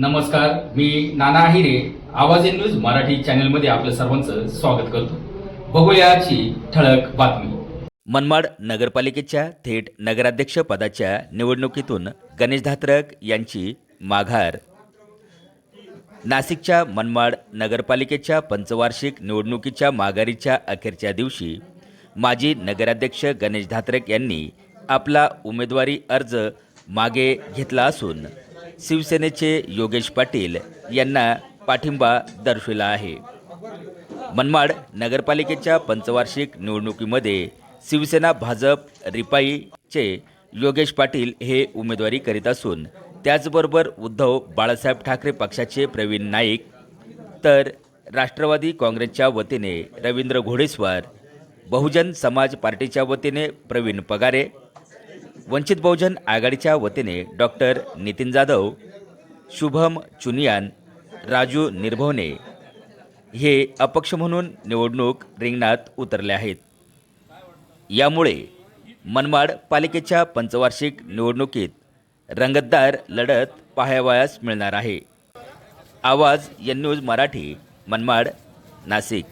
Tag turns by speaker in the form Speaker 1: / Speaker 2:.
Speaker 1: नमस्कार मी नाना आहिरे आवाज in news Marathi चॅनलमध्ये आपलं सर्वांचं स्वागत करतो. बघूयाची ठळक बातमी.
Speaker 2: मनमाड नगरपालिकेच्या थेट नगराध्यक्ष पदाच्या निवडणुकीतून गणेश धात्रक यांची माघार. नाशिकच्या मनमाड नगरपालिकेच्या पंचवार्षिक निवडणुकीच्या माघारीच्या अखेरच्या दिवशी माजी नगराध्यक्ष गणेश धात्रक यांनी आपला उमेदवारी अर्ज मागे घेतला असून शिवसेनेचे योगेश पाटील यांना पाठिंबा दर्शविला आहे. मनमाड नगरपालिकेच्या पंचवार्षिक निवडणुकीमध्ये शिवसेना भाजप रिपाईचे योगेश पाटील हे उमेदवारी करीत असून त्याचबरोबर उद्धव बाळासाहेब ठाकरे पक्षाचे प्रवीण नाईक तर राष्ट्रवादी काँग्रेसच्या वतीने रवींद्र घोडेस्वार बहुजन समाज पार्टीच्या वतीने प्रवीण पगारे वंचित बहुजन आघाडीच्या वतीने डॉक्टर नितीन जाधव शुभम चुनियान राजू निर्भवने हे अपक्ष म्हणून निवडणूक रिंगणात उतरले आहेत. यामुळे मनमाड पालिकेच्या पंचवार्षिक निवडणुकीत रंगतदार लढत पाहावयास मिळणार आहे. Awaaz N news Marathi Manmad Nashik.